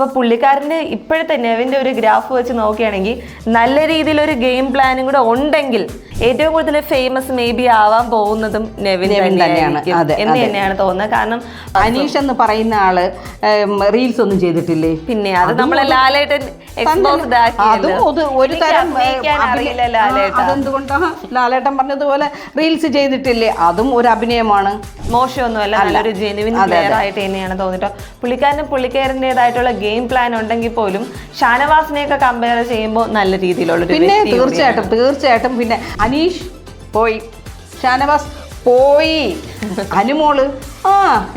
അപ്പോൾ പുള്ളിക്കാരന്റെ ഇപ്പോഴത്തെ നെവിന്റെ ഒരു ഗ്രാഫ് വെച്ച് നോക്കുകയാണെങ്കിൽ നല്ല രീതിയിലൊരു ഗെയിം പ്ലാനും കൂടെ ഉണ്ടെങ്കിൽ ഏറ്റവും കൂടുതൽ ഫേമസ് മേ ബി ആവാൻ പോകുന്നതും നെവിൻ തന്നെയാണ്. എന്ന് തന്നെയാണ് തോന്നുന്നത്. കാരണം അനീഷ് എന്ന് പറയുന്ന ആൾ റീൽസ് ഒന്നും ചെയ്തിട്ടില്ലേ? പിന്നെ അത് നമ്മളെ ലാലേട്ടൻ ഒരു തരം അതെന്തുകൊണ്ടാ ലാലേട്ടൻ പറഞ്ഞതുപോലെ റീൽസ് ചെയ്തിട്ടില്ലേ? അതും ഒരു അഭിനയമാണ്. മോശമൊന്നുമല്ല നല്ലൊരു ജെനുവിൻ പ്ലെയർ ആയിട്ട് തന്നെയാണ് തോന്നിട്ടോ. പുള്ളിക്കാരന് പുള്ളിക്കാരന്റെതായിട്ടുള്ള ഗെയിം പ്ലാൻ ഉണ്ടെങ്കിൽ പോലും ഷാനവാസിനെയൊക്കെ കമ്പയർ ചെയ്യുമ്പോൾ നല്ല രീതിയിലുള്ള പിന്നെ തീർച്ചയായിട്ടും തീർച്ചയായിട്ടും പിന്നെ അനീഷ് പോയി. ഷാനവാസ് പോയി. അനുമോൾ ആ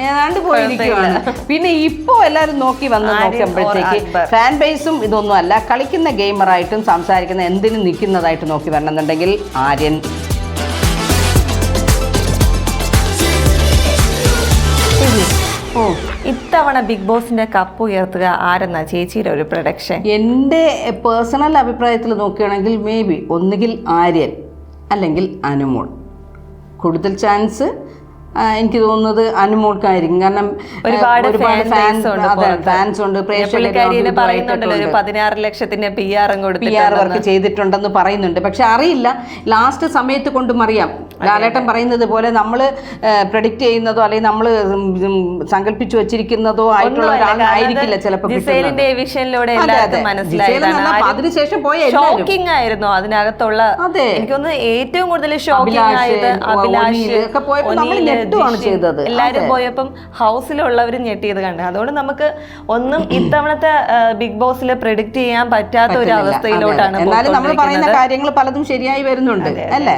ഏതാണ്ട് പോയിരിക്കുവാണ്. പിന്നെ ഇപ്പോ എല്ലാവരും നോക്കി വന്ന് നോക്കിയപ്പോഴത്തേക്ക് നോക്കുമ്പോഴത്തേക്ക് ഫാൻ ബേസും ഇതൊന്നും അല്ല കളിക്കുന്ന ഗെയിമറായിട്ടും സംസാരിക്കുന്ന എന്തിനും നിൽക്കുന്നതായിട്ട് നോക്കി വരണമെന്നുണ്ടെങ്കിൽ ആര്യൻ. ഓ ഇത്തവണ ബിഗ് ബോസിന്റെ കപ്പ് ഉയർത്തുക ആരെന്ന ചേച്ചിയുടെ ഒരു പ്രൊഡക്ഷൻ എന്റെ പേഴ്സണൽ അഭിപ്രായത്തിൽ നോക്കുകയാണെങ്കിൽ മേ ബി ഒന്നുകിൽ ആര്യൻ അല്ലെങ്കിൽ അനുമോൾ. കൂടുതൽ ചാൻസ് എനിക്ക് തോന്നുന്നത് അനുമോൾക്കായിരിക്കും കാരണം ഒരുപാട് ഫാൻസ് ഉണ്ട് ഫാൻസ് ഉണ്ട്. പ്രേക്ഷകർ പതിനാറ് ലക്ഷത്തിന്റെ പി ആറും പി ആർ വർക്ക് ചെയ്തിട്ടുണ്ടെന്ന് പറയുന്നുണ്ട്. പക്ഷെ അറിയില്ല. ലാസ്റ്റ് സമയത്ത് കൊണ്ടും അറിയാം. ലാലേട്ടൻ പറയുന്നത് പോലെ നമ്മൾ പ്രഡിക്റ്റ് ചെയ്യുന്നതോ അല്ലെങ്കിൽ നമ്മൾ സങ്കല്പിച്ചു വെച്ചിരിക്കുന്നതോ ആയിട്ടുള്ള ഒരാളായിരിക്കില്ല ചിലപ്പോൾ അതിനുശേഷം പോയ. ഷോക്കിംഗ് ആയിരുന്നു അതിനകത്തുള്ള അതെ. എനിക്കൊന്ന് ഏറ്റവും കൂടുതൽ ഷോക്കിംഗ് അഭിലാഷ്, ആയത് അഭിലാഷ് ഞെട്ടുവാണ് ചെയ്തത്. എല്ലാവരും. പോയപ്പം ഹൗസിലുള്ളവർ ഞെട്ടിയത് കണ്ടു. അതുകൊണ്ട് നമുക്ക് ഒന്നും ഇത്തവണത്തെ ബിഗ് ബോസിൽ പ്രെഡിക്റ്റ് ചെയ്യാൻ പറ്റാത്ത ഒരു അവസ്ഥയിലോട്ടാണ്. എന്നാലും നമ്മൾ പറയുന്ന കാര്യങ്ങൾ പലതും ശരിയായി വരുന്നുണ്ട്. അല്ലേ?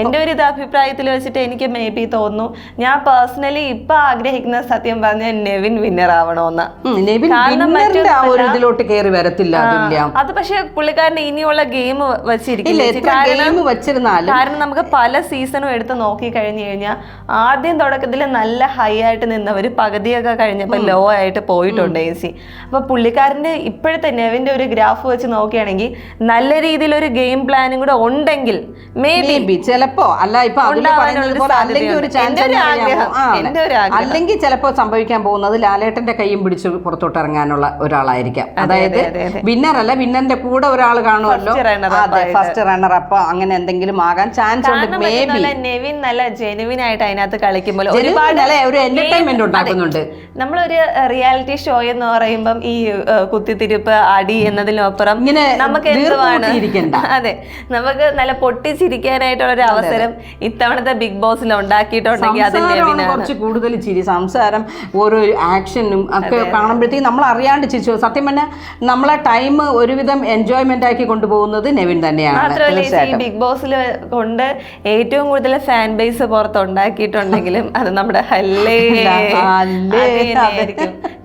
എന്റെ ഒരു ഇത് അഭിപ്രായത്തിൽ വെച്ചിട്ട് എനിക്ക് മേ ബി തോന്നുന്നു. ഞാൻ പേഴ്സണലി ഇപ്പൊ ആഗ്രഹിക്കുന്ന സത്യം പറഞ്ഞ നെവിൻ വിന്നർ ആവണമെന്ന് നെവിൻ കാരണം വിന്നറിന്റെ ആ ഒരു മറ്റൊന്നുമല്ല. ഇതിലോട്ട് കയറി വരത്തില്ല അത് പക്ഷേ പുള്ളിക്കാരന് ഇനിയുള്ള ഗെയിം വെച്ചിരിക്കും കാരണം നമുക്ക് പല സീസണും എടുത്ത് നോക്കി കഴിഞ്ഞു കഴിഞ്ഞാൽ ആദ്യം തുടക്കത്തിൽ നല്ല ഹൈ ആയിട്ട് നിന്നവർ പകുതിയൊക്കെ കഴിഞ്ഞപ്പോൾ ലോ ആയിട്ട് പോയിട്ടുണ്ട് എ സി അപ്പൊ പുള്ളിക്കാരന്റെ ഇപ്പോഴത്തെ നെവിന്റെ ഒരു ഗ്രാഫ് വെച്ച് നോക്കുകയാണെങ്കിൽ നല്ല രീതിയിൽ ഒരു ഗെയിം പ്ലാനും കൂടെ ഉണ്ടെങ്കിൽ മേ ബി ചില ചിലപ്പോ അല്ല ഇപ്പൊ അല്ലെങ്കിൽ ഒരു. അല്ലെങ്കിൽ ചിലപ്പോ സംഭവിക്കാൻ പോകുന്നത് ലാലേട്ടന്റെ കൈയും പിടിച്ച് പുറത്തോട്ട് ഇറങ്ങാനുള്ള ഒരാളായിരിക്കാം അതായത് അതെ, അതെ. വിന്നർ അല്ല വിന്നറിന്റെ കൂടെ ഒരാൾ കാണുമല്ലോ. ഫസ്റ്റ് റണ്ണർ അപ്പ് അങ്ങനെ എന്തെങ്കിലും ആകാൻ ചാൻസ് ഉണ്ട് മേ ബി നെവിൻ നല്ല ജെനുവിൻ ആയിട്ട് അതിനകത്ത് കളിക്കുമ്പോൾ ഒരുപാട് ഒരു എന്റർടൈൻമെന്റ് ഉണ്ടാക്കുന്നുണ്ട്. നമ്മളൊരു റിയാലിറ്റി ഷോ എന്ന് പറയുമ്പം ഈ കുത്തിത്തിരിപ്പ് അടി എന്നതിനപ്പുറം നമുക്ക് എന്തുവാണ്? അതെ നമുക്ക് നല്ല പൊട്ടിച്ചിരിക്കാനായിട്ടുള്ള ഒരു അവസരം ഇത്തവണത്തെ ബിഗ് ബോസിൽ ഉണ്ടാക്കിയിട്ടുണ്ടെങ്കിൽ അതിന്റെ കുറച്ച് കൂടുതൽ ചിരി. സംസാരം ഓരോ ആക്ഷനും ഒക്കെ കാണുമ്പോഴത്തേക്കും നമ്മൾ അറിയാണ്ട് ചിരിച്ചു. സത്യം പറഞ്ഞാൽ നമ്മളെ ടൈം ഒരുവിധം എൻജോയ്മെന്റ് ആക്കി കൊണ്ടുപോകുന്നത് നെവിൻ തന്നെയാണ്. മാത്രമല്ല ഈ ബിഗ് ബോസിൽ കൊണ്ട് ഏറ്റവും കൂടുതൽ ഫാൻ ബേസ് പുറത്തുണ്ടാക്കിയിട്ടുണ്ടെങ്കിലും അത് നമ്മുടെ ഹല്ലേ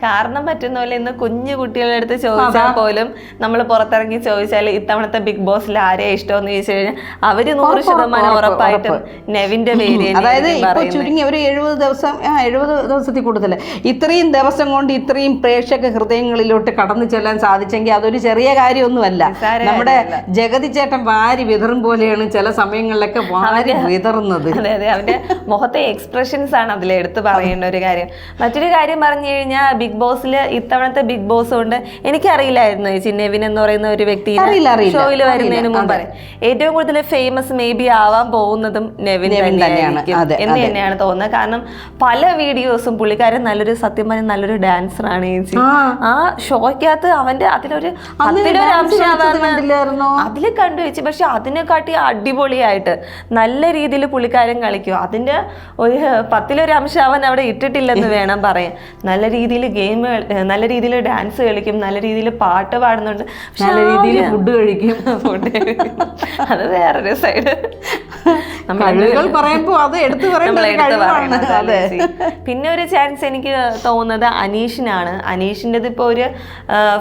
കാരണം പറ്റുന്ന പോലെ ഇന്ന് കുഞ്ഞു കുട്ടികളുടെ അടുത്ത് ചോദിച്ചാൽ പോലും നമ്മൾ പുറത്തിറങ്ങി ചോദിച്ചാൽ ഇത്തവണത്തെ ബിഗ് ബോസിൽ ആരെയാ ഇഷ്ടമെന്ന് ചോദിച്ചു കഴിഞ്ഞാൽ അവർ നൂറ് ശതമാനം ഉറപ്പായിട്ടും നെവിന്റെ പേര് അതായത് ഇപ്പൊ ചുരുങ്ങി ഒരു എഴുപത് ദിവസം ആ എഴുപത് ദിവസത്തിൽ കൂടുതൽ ഇത്രയും ദിവസം കൊണ്ട് ഇത്രയും പ്രേക്ഷക ഹൃദയങ്ങളിലോട്ട് കടന്നു ചെല്ലാൻ സാധിച്ചെങ്കിൽ അതൊരു ചെറിയ കാര്യമൊന്നുമല്ല. നമ്മുടെ ജഗതി ചേട്ടൻ വാരി വിതറും പോലെയാണ് ചില സമയങ്ങളിലൊക്കെ വാരി വിതറുന്നത്. അതെ അതെ അവന്റെ മുഖത്തെ എക്സ്പ്രഷൻസ് ആണ് അതിൽ എടുത്ത് പറയേണ്ട ഒരു കാര്യം. മറ്റൊരു കാര്യം പറഞ്ഞു കഴിഞ്ഞാൽ ബിഗ് ബോസിൽ ഇത്തവണത്തെ ബിഗ് ബോസ് കൊണ്ട് എനിക്കറിയില്ലായിരുന്നു ഈ നെവിൻ എന്ന് പറയുന്ന ഒരു വ്യക്തി. ഷോയിൽ വരുന്നതിന് മുമ്പ് ഏറ്റവും കൂടുതൽ ഫേമസ് മേ ബി ആവാൻ പോകുന്നതും നെവിൻ തന്നെയാണ്. എന്ന് തന്നെയാണ് തോന്നുന്നത്. കാരണം പല വീഡിയോസും പുള്ളിക്കാരൻ നല്ലൊരു സത്യം പറഞ്ഞ നല്ലൊരു ഡാൻസർ ആണ് ചേച്ചി. ആ. ഷോയ്ക്കകത്ത് അവന്റെ അതിലൊരു? അതിൽ കണ്ടു വെച്ച് പക്ഷെ അതിനെക്കാട്ടി അടിപൊളിയായിട്ട് നല്ല രീതിയിൽ പുള്ളിക്കാരൻ കളിക്കും. അതിന്റെ ഒരു പത്തിലൊരു അംശം അവൻ അവിടെ ഇട്ടിട്ടില്ലെന്ന് വേണം പറയാൻ. നല്ല രീതിയിൽ ഗെയിം നല്ല രീതിയിൽ ഡാൻസ് കളിക്കും. നല്ല രീതിയിൽ പാട്ട് പാടുന്നുണ്ട്. നല്ല രീതിയിൽ ഫുഡ് കഴിക്കും. അത് വേറൊരു സൈഡ്. കഴിവുകൾ പറയുമ്പോൾ അത് എടുത്തു പറയുന്നത് പിന്നെ ഒരു ചാൻസ് എനിക്ക് തോന്നുന്നത് അനീഷിനാണ്. അനീഷിന്റെത് ഇപ്പോൾ ഒരു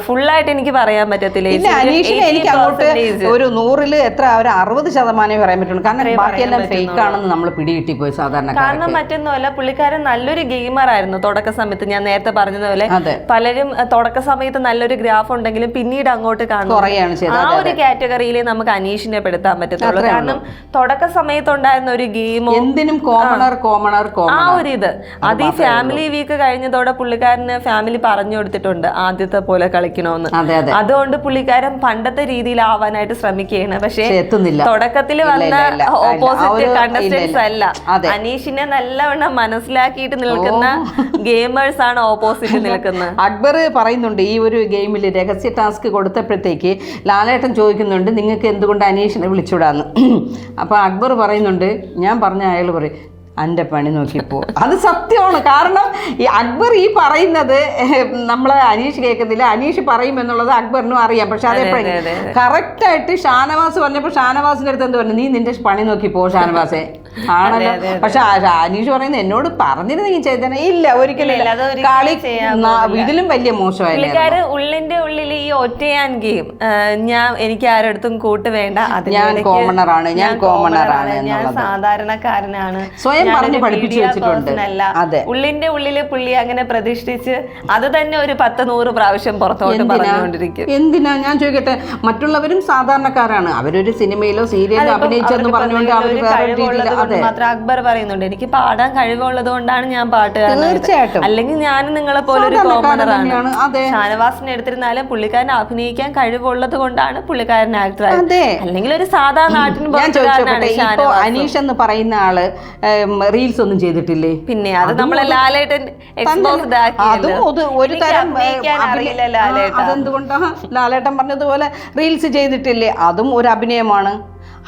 ഫുള്ളായിട്ട് എനിക്ക് പറയാൻ പറ്റത്തില്ല. അനീഷിനെ എനിക്ക് അങ്ങോട്ട് ഒരു നൂറിൽ എത്ര ഒരു അറുപത് ശതമാനമേ പറയാൻ പറ്റുള്ളൂ. കാരണം ബാക്കിയെല്ലാം ഫേക്ക് ആണെന്ന് നമ്മൾ പിടികിട്ടി പോയി സാധാരണ കാരണം മറ്റൊന്നുമല്ല പുള്ളിക്കാരൻ നല്ലൊരു ഗെയിമർ ആയിരുന്നു തുടക്ക സമയത്ത്. ഞാൻ നേരത്തെ പറഞ്ഞതുപോലെ പലരും തുടക്ക സമയത്ത് നല്ലൊരു ഗ്രാഫ് ഉണ്ടെങ്കിലും പിന്നീട് അങ്ങോട്ട് കാണും. കുറയാണ് ചെയ്തത്. ആ ഒരു കാറ്റഗറിയിൽ നമുക്ക് അനീഷിനെ പെടുത്താൻ പറ്റത്തുള്ളൂ. കാരണം തുടക്ക തുടക്ക സമയത്തുണ്ടായിരുന്ന ഒരു ഗെയിമോ എന്തിനും കോമണർ കോമണർ ആ ഒരു ഇത്. അത് ഈ ഫാമിലി വീക്ക് കഴിഞ്ഞതോടെ പുള്ളിക്കാരന് ഫാമിലി പറഞ്ഞു കൊടുത്തിട്ടുണ്ട് ആദ്യത്തെ പോലെ കളിക്കണമെന്ന് അതെ അതുകൊണ്ട് പുള്ളിക്കാരൻ പണ്ടത്തെ രീതിയിൽ ആവാനായിട്ട് ശ്രമിക്കുകയാണ് പക്ഷേ തുടക്കത്തിൽ വന്ന ഓപ്പോസിറ്റ് കണ്ടസ്റ്റൻസ് അല്ല. അനീഷിനെ നല്ലവണ്ണം മനസ്സിലാക്കിയിട്ട് നിൽക്കുന്ന ഗെയിമേഴ്സ് ആണ് ഓപ്പോസിറ്റ് നിൽക്കുന്നത്. അക്ബർ പറയുന്നുണ്ട് ഈ ഒരു ഗെയിമിൽ രഹസ്യ ടാസ്ക് കൊടുത്തപ്പോഴത്തേക്ക് ലാലേട്ടൻ ചോദിക്കുന്നുണ്ട് നിങ്ങൾക്ക് എന്തുകൊണ്ട് അനീഷിനെ വിളിച്ചുവിടാന്ന്? അപ്പോൾ അക്ബർ പറയുന്നുണ്ട് ഞാൻ പറഞ്ഞ അയാൾ പറയും. എന്റെ പണി നോക്കിപ്പോ. അത് സത്യമാണ്. കാരണം ഈ അക്ബർ ഈ പറയുന്നത് നമ്മളെ അനീഷ് കേൾക്കുന്നില്ല അനീഷ് പറയും എന്നുള്ളത് അക്ബറിനും അറിയാം. പക്ഷെ അതെപ്പോഴും അതെ, കറക്റ്റായിട്ട് ഷാനവാസ് പറഞ്ഞപ്പോൾ ഷാനവാസിന്റെ അടുത്ത് എന്ത് പറഞ്ഞു? നീ നിന്റെ പണി നോക്കി പോ ഷാനവാസെ ആണല്ലോ. പക്ഷെ അനീഷ് പറയുന്നത് എന്നോട് പറഞ്ഞിരുന്നെങ്കിൽ ചേതന ഇല്ല ഒരിക്കലും. കളി ഇതിലും വലിയ മോശമായിരുന്നു ഉള്ളിന്റെ ഉള്ളിൽ ഈ ഒറ്റയാൻ ഗെയിം ഞാൻ എനിക്ക് ആരടുത്തും കൂട്ട് വേണ്ട. ഞാൻ കോമണറാണ് ഞാൻ കോമണറാണ് ഞാൻ. സാധാരണക്കാരനാണ്. സ്വയം ഞാനൊരു പറഞ്ഞ് പഠിപ്പിച്ചു വെച്ചിട്ടുണ്ട്. അതെ. ഉള്ളിന്റെ ഉള്ളിൽ പുള്ളി അങ്ങനെ പ്രതിഷ്ഠിച്ച് അത് തന്നെ ഒരു പത്ത് നൂറ് പ്രാവശ്യം പുറത്തോട്ട് പറഞ്ഞുകൊണ്ടിരിക്കും. എന്തിനാ? ഞാൻ ചോദിക്കട്ടെ മറ്റുള്ളവരും സാധാരണക്കാരാണ്. അവരൊരു സിനിമയിലോ സീരിയലോ അഭിനയിച്ചെന്ന് പറഞ്ഞുകൊണ്ട് അവർ ഒരു വേറെ രീതിയിൽ അതെ. മാത്രം അക്ബർ പറയുന്നുണ്ട് എനിക്ക് പാടാൻ കഴിവുള്ളത് കൊണ്ടാണ് ഞാൻ പാട്ട് തീർച്ചയായിട്ടും. അല്ലെങ്കിൽ ഞാൻ നിങ്ങളെ പോലെ ഒരു കോമണറാണ് ഷാനവാസിനെ എടുത്തിരുന്നാലും പുള്ളിക്കാരൻ അഭിനയിക്കാൻ കഴിവുള്ളത് കൊണ്ടാണ് പുള്ളിക്കാരൻ ആക്ടർ അല്ലെങ്കിൽ ഒരു സാധാ നാട്ടിൻ ഇപ്പോ അനീഷ് എന്ന് പറയുന്ന ആൾ റീൽസ് ഒന്നും ചെയ്തിട്ടില്ലേ? പിന്നെ അത് നമ്മളെ ലാലേട്ടൻ അതും ഒരു തരം അതെന്തുകൊണ്ടാ? ലാലേട്ടൻ പറഞ്ഞതുപോലെ റീൽസ് ചെയ്തിട്ടില്ലേ? അതും ഒരു അഭിനയമാണ്.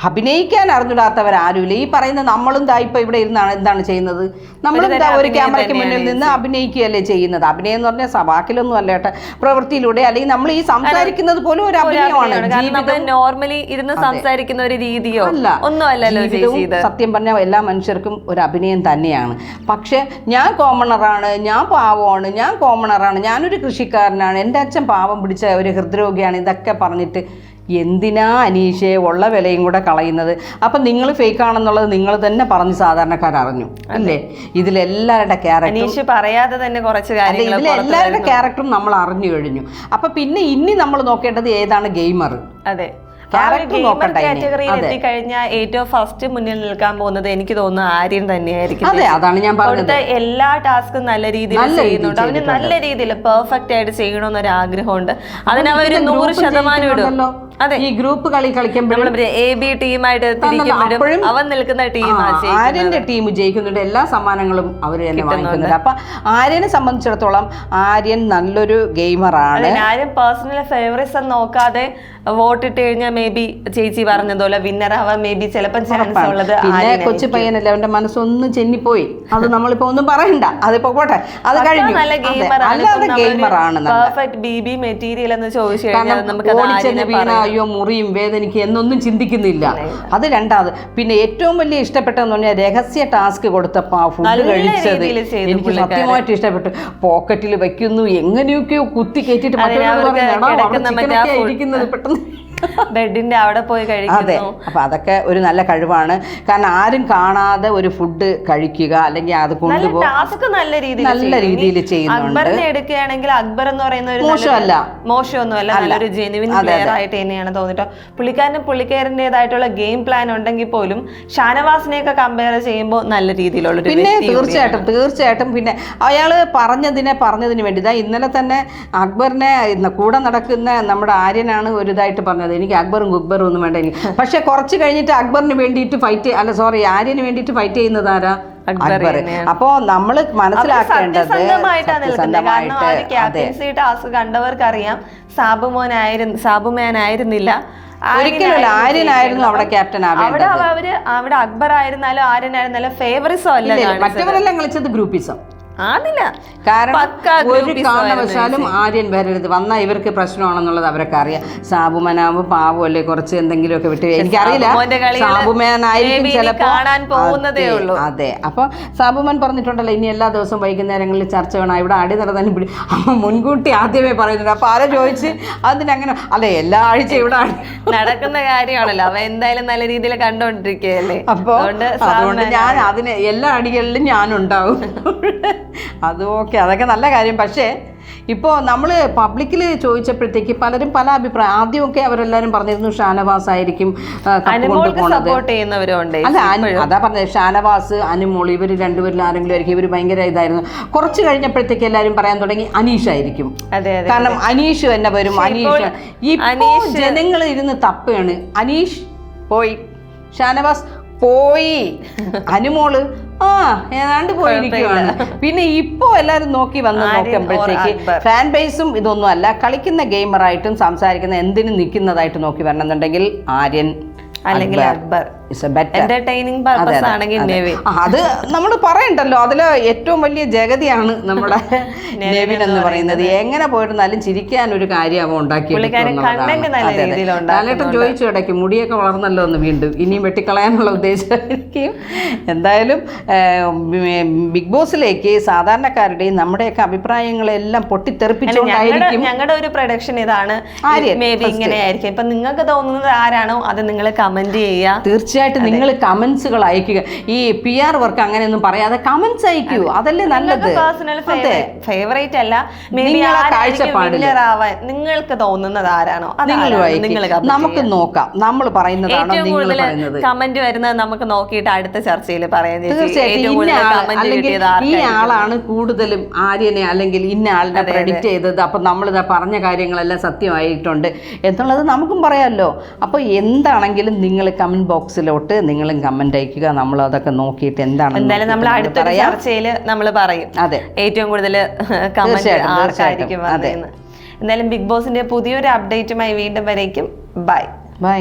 അഭിനയിക്കാൻ അറിഞ്ഞിടാത്തവർ ആരുമില്ല ഈ പറയുന്ന നമ്മളും ദാ ഇപ്പൊ ഇവിടെ ഇരുന്നാണ് എന്താണ് ചെയ്യുന്നത്? നമ്മളും ദാ ഒരു ക്യാമറയ്ക്ക് മുന്നിൽ നിന്ന് അഭിനയിക്കുകയല്ലേ ചെയ്യുന്നത്? അഭിനയം എന്ന് പറഞ്ഞാൽ സവാക്കിലൊന്നും അല്ല കേട്ടോ. പ്രവൃത്തിയിലൂടെ അല്ലെങ്കിൽ നമ്മൾ ഈ സംസാരിക്കുന്നത് പോലും ഒരു അഭിനയമാണ്. നോർമലി ഇരുന്ന് സംസാരിക്കുന്ന ഒരു രീതിയോ അല്ല. ഒന്നും അല്ലല്ലോ ഇത്. സത്യം പറഞ്ഞാൽ എല്ലാ മനുഷ്യർക്കും ഒരു അഭിനയം തന്നെയാണ്. പക്ഷെ ഞാൻ കോമണറാണ് ഞാൻ പാവമാണ് ഞാൻ കോമണറാണ് ഞാനൊരു കൃഷിക്കാരനാണ് എന്റെ അച്ഛൻ പാവം പിടിച്ച ഒരു ഹൃദ്രോഗിയാണ് ഇതൊക്കെ പറഞ്ഞിട്ട് എന്തിനാ അനീഷയെ ഉള്ള വിലയും കൂടെ കളയുന്നത്? അപ്പം നിങ്ങൾ ഫേക്ക് ആണെന്നുള്ളത് നിങ്ങൾ തന്നെ പറഞ്ഞ് സാധാരണക്കാരറിഞ്ഞു അല്ലേ? ഇതിലെല്ലാവരുടെ ക്യാരക്ടർ അനീഷ് പറയാതെ തന്നെ കുറച്ച് എല്ലാവരുടെ ക്യാരക്ടറും നമ്മൾ അറിഞ്ഞു കഴിഞ്ഞു. അപ്പൊ പിന്നെ ഇനി നമ്മൾ നോക്കേണ്ടത് ഏതാണ് ഗെയിമർ അതെ. കാറ്റഗറിയിൽ. എത്തിക്കഴിഞ്ഞാൽ ഏറ്റവും ഫസ്റ്റ് മുന്നിൽ നിൽക്കാൻ പോകുന്നത് എനിക്ക് തോന്നുന്നു ആര്യൻ തന്നെയായിരിക്കും. അതെ അതാണ് ഞാൻ പറഞ്ഞത്. എല്ലാ ടാസ്കും നല്ല രീതിയിൽ ചെയ്യുന്നുണ്ട്. അവന് നല്ല രീതിയിൽ പെർഫെക്റ്റ് ആയിട്ട് ചെയ്യണമെന്ന് ഒരു ആഗ്രഹമുണ്ട്. അതിനവർ നൂറ് ശതമാനം ഇടും. അതെ. ഈ ഗ്രൂപ്പ് കളി കളിക്കുമ്പോഴും എ ബി ടീമായിട്ട് തിരിക്കുമ്പോഴും അവൻ നിൽക്കുന്ന ടീം ആര്യന്റെ ടീം ജയിക്കുന്നുണ്ട്. എല്ലാ സമ്മാനങ്ങളും അവർ തന്നെ വാങ്ങിക്കുന്നുണ്ട്. അപ്പൊ ആര്യനെ സംബന്ധിച്ചിടത്തോളം ആര്യൻ നല്ലൊരു ഗെയിമറാണ് ആര്യൻ പേഴ്സണൽ ഫേവറേറ്റ്സ് നോക്കാതെ വോട്ടിട്ട് കഴിഞ്ഞാൽ മേ ബി ചേച്ചി പറഞ്ഞതുപോലെ വിന്നർ ആവാൻ മേ ബി ചിലപ്പോൾ ചാൻസ് ഉള്ളത് പിന്നെ. കൊച്ചു പയ്യനല്ലേ അവന്റെ മനസ്സൊന്നും ചെന്നിപ്പോയി. അത് നമ്മളിപ്പോ ഒന്നും പറയണ്ട. അതിപ്പോ പോട്ടെ. അത് കഴിഞ്ഞു. അല്ലാതെ ഗെയിമറാണ് പെർഫെക്റ്റ് ബി ബി മെറ്റീരിയൽ എന്ന് ചോദിച്ചു കഴിഞ്ഞാൽ കാരണം നമുക്ക് അയ്യോ മുറിയും വേദനിക്ക് എന്നൊന്നും ചിന്തിക്കുന്നില്ല. അത് രണ്ടാമത്. പിന്നെ ഏറ്റവും വലിയ ഇഷ്ടപ്പെട്ടെന്ന് പറഞ്ഞാൽ രഹസ്യ ടാസ്ക് കൊടുത്തപ്പോ ആ ഫുഡ് കഴിച്ചത് എനിക്ക് സത്യമായിട്ട് ഇഷ്ടപ്പെട്ടു. പോക്കറ്റിൽ വെക്കുന്നു എങ്ങനെയൊക്കെയോ കുത്തി കയറ്റിട്ട് മറ്റൊരാൾ അവർക്ക് പറയുന്നത്, "എടാ, അവിടെ കിടക്കുന്ന മറ്റേ ആ ഇരിക്കുന്നത് പെട്ടെന്ന്. ബെഡിന്റെ അവിടെ പോയി അതെ കഴിക്കുന്നു. അപ്പൊ അതൊക്കെ ഒരു നല്ല കഴിവാണ്. കാരണം ആരും കാണാതെ ഒരു ഫുഡ് കഴിക്കുക അല്ലെങ്കിൽ അത് നല്ല കൊണ്ടുപോ ടാസ്ക് നല്ല രീതിയിൽ നല്ല ചെയ്തു. ഇനി രീതിയിൽ ചെയ്യുന്നുണ്ട്. അക്ബറിനെ എടുക്കുകയാണെങ്കിൽ അക്ബർ എന്ന് പറയുന്ന ഒരു മോശമല്ല. മോശമൊന്നുമല്ല നല്ലൊരു ജെനുവിൻ പ്ലെയർ ആയിട്ട് തന്നെയാണ് തോന്നിട്ടോ. പുള്ളിക്കാരന് പുള്ളിക്കാരന്റെതായിട്ടുള്ള ഗെയിം പ്ലാൻ ഉണ്ടെങ്കിൽ പോലും ഷാനവാസിനെ ഒക്കെ കമ്പയർ ചെയ്യുമ്പോൾ നല്ല രീതിയിലുള്ള ഒരു പിന്നെ തീർച്ചയായിട്ടും തീർച്ചയായിട്ടും പിന്നെ അയാൾ പറഞ്ഞതിനെ പറഞ്ഞതിന് വേണ്ടി. ഇതാ ഇന്നലെ തന്നെ അക്ബറിനെ ഇന്ന് കൂടെ നടക്കുന്ന നമ്മുടെ ആര്യനാണ് ഒരു ഇതായിട്ട് പറഞ്ഞത്. എനിക്ക് അക്ബറും ഗുക്ബറും ഒന്നും വേണ്ട. എനിക്ക് പക്ഷെ കുറച്ച് കഴിഞ്ഞിട്ട് അക്ബറിന് വേണ്ടിയിട്ട് ഫൈറ്റ് അല്ല സോറി ആര്യന് വേണ്ടിയിട്ട് ഫൈറ്റ് ചെയ്യുന്നത് ആരാ? അക്ബർ അപ്പോ നമ്മൾ മനസ്സിലാക്കേണ്ടത് അതെ ക്യാപ്റ്റൻസി ടാസ്ക് കണ്ടവർക്കറിയാം സാബുമോനായിരുന്നു സാബുമേൻ ആയിരുന്നില്ല ഒരിക്കലുമല്ല ആര്യനായിരുന്നു അവിടെ ക്യാപ്റ്റൻ അവിടെ അവർ അവിടെ അക്ബർ ആയിരുന്നാലും ആര്യനായിരുന്നാലും ഫേവറിസോ അല്ല. മറ്റവരെല്ലാം കളിച്ചത് ഗ്രൂപ്പിസം ആന്നില്ല. കാരണം ഒരു കാരണവശാലും ആര്യൻ വരരുത് വന്നാൽ ഇവർക്ക് പ്രശ്നമാണെന്നുള്ളത് അവരൊക്കെ അറിയാം. സാബുമനാവ് പാവം അല്ലേ കുറച്ച് എന്തെങ്കിലും ഒക്കെ വിട്ട് എനിക്കറിയില്ല. സാബുമേനായിരിക്കും അതെ, അപ്പൊ സാബുമൻ പറഞ്ഞിട്ടുണ്ടല്ലോ ഇനി എല്ലാ ദിവസവും വൈകുന്നേരങ്ങളിൽ ചർച്ച വേണം. ഇവിടെ അടി നടന്നാലും പിടി അപ്പൊ മുൻകൂട്ടി ആദ്യമേ പറയുന്നുണ്ട്. അപ്പൊ ആരെ ചോദിച്ച്? അതിനങ്ങനെ അല്ലെ എല്ലാ ആഴ്ച ഇവിടെ നടക്കുന്ന കാര്യമാണല്ലോ. അവ എന്തായാലും നല്ല രീതിയിൽ കണ്ടോണ്ടിരിക്കുകയല്ലേ. അപ്പോൾ അതുകൊണ്ട് ഞാൻ അതിന് എല്ലാ അടികളിലും ഞാനുണ്ടാവും. അത് ഓക്കെ അതൊക്കെ നല്ല കാര്യം. പക്ഷേ ഇപ്പോൾ നമ്മൾ പബ്ലിക്കിൽ ചോദിച്ചപ്പോഴത്തേക്ക് പലരും പല അഭിപ്രായം ആദ്യമൊക്കെ അവരെല്ലാവരും പറഞ്ഞിരുന്നു ഷാനവാസ് ആയിരിക്കും ആ, കപ്പ് അനുമോൾക്ക് കൊണ്ടുപോണത് സപ്പോർട്ട് ചെയ്യുന്നവരും ഉണ്ട് അല്ല അതാ പറഞ്ഞത് ഷാനവാസ് അനുമോൾ ഇവർ രണ്ടുപേരിൽ ആരെങ്കിലും ആയിരിക്കും. ഇവർ ഭയങ്കര ഇതായിരുന്നു. കുറച്ച് കഴിഞ്ഞപ്പോഴത്തേക്ക് എല്ലാവരും പറയാൻ തുടങ്ങി അനീഷ് ആയിരിക്കും. കാരണം അനീഷ് തന്നെ വരും. അനീഷ് ഈ ജനങ്ങൾ ഇരുന്ന് തപ്പയാണ് അനീഷ് പോയി. ഷാനവാസ് പോയി. അനുമോൾ ആ ഏതാണ്ട് പോയിരിക്കുകയാണ് പിന്നെ ഇപ്പോ എല്ലാരും നോക്കി വന്ന് നോക്കുമ്പോഴത്തേക്ക് ഫാൻ ബേസും ഇതൊന്നും അല്ല. കളിക്കുന്ന ഗെയിമറായിട്ടും സംസാരിക്കുന്ന എന്തിനും നിൽക്കുന്നതായിട്ട് നോക്കി വരണമെന്നുണ്ടെങ്കിൽ ആര്യൻ അല്ലെങ്കിൽ Akbar. A better entertaining purpose ആണെങ്കിൽ നെവിൻ അത് നമ്മൾ പറയണ്ടല്ലോ. അതിൽ ഏറ്റവും വലിയ ജഗതിയാണ് നമ്മുടെ നെവിൻ എന്ന് പറയുന്നത്. എങ്ങനെ പോയിരുന്നാലും ചിരിക്കാൻ ഒരു കാര്യം അവ ഉണ്ടാക്കി ലാലേട്ടൻ ചോദിച്ചു ഇടയ്ക്ക് മുടിയൊക്കെ വളർന്നല്ലോ എന്ന് വീണ്ടും. ഇനിയും വെട്ടിക്കളയാനുള്ള ഉദ്ദേശമായിരിക്കും. എന്തായാലും ബിഗ് ബോസിലേക്ക് സാധാരണക്കാരുടെയും നമ്മുടെയൊക്കെ അഭിപ്രായങ്ങളെല്ലാം പൊട്ടിത്തെറിപ്പിച്ചുകൊണ്ടായിരിക്കും ഞങ്ങളുടെ ഒരു പ്രൊഡക്ഷൻ ഇതാണ്. ആര്യൻ, മേ ബി ഇങ്ങനെയായിരിക്കും. ഇപ്പൊ നിങ്ങൾക്ക് തോന്നുന്നത് ആരാണോ അത് നിങ്ങൾ കമന്റ് ചെയ്യുക. തീർച്ചയായിട്ടും നിങ്ങൾ കമന്റ്സുകൾ അയക്കുക. ഈ പി ആർ വർക്ക് അങ്ങനെയൊന്നും പറയാതെ കമന്റ്സ് അയക്കൂ. അതല്ലേ നല്ലത്. ഫേവറേറ്റ് അല്ല. നിങ്ങൾക്ക് തോന്നുന്നത് ആരാണോ? നിങ്ങൾ നമുക്ക് നോക്കാം. നമ്മൾ പറയുന്നതാണോ? നിങ്ങൾ പറയുന്നത്. കമന്റ് വരുന്നത് നമുക്ക് നോക്കിയിട്ട് അടുത്ത ചർച്ചയിൽ പറയാൻ. തീർച്ചയായിട്ടും ഈ ആളാണ് കൂടുതലും ആര്യനെ അല്ലെങ്കിൽ ഇന്ന ആളുടെ പ്രെഡിക്റ്റ് ചെയ്തത്. അപ്പൊ നമ്മൾ പറഞ്ഞ കാര്യങ്ങളെല്ലാം സത്യമായിട്ടുണ്ട് എന്നുള്ളത് നമുക്കും പറയാമല്ലോ. അപ്പോൾ എന്താണെങ്കിലും നിങ്ങൾ കമന്റ് ബോക്സിലോട്ട് നിങ്ങളും കമന്റ് അയക്കുക. നമ്മൾ അതൊക്കെ നോക്കിയിട്ട് എന്താണ് എന്തായാലും നമ്മൾ അടുത്ത ചർച്ചയിൽ നമ്മൾ പറയും. അതെ. ഏറ്റവും കൂടുതൽ കമന്റ് തീർച്ചയായിട്ടും, ആർക്കായിരിക്കും അതെ. എന്തായാലും ബിഗ് ബോസിന്റെ പുതിയൊരു അപ്ഡേറ്റുമായി വീണ്ടും വരേക്കും. Bye bye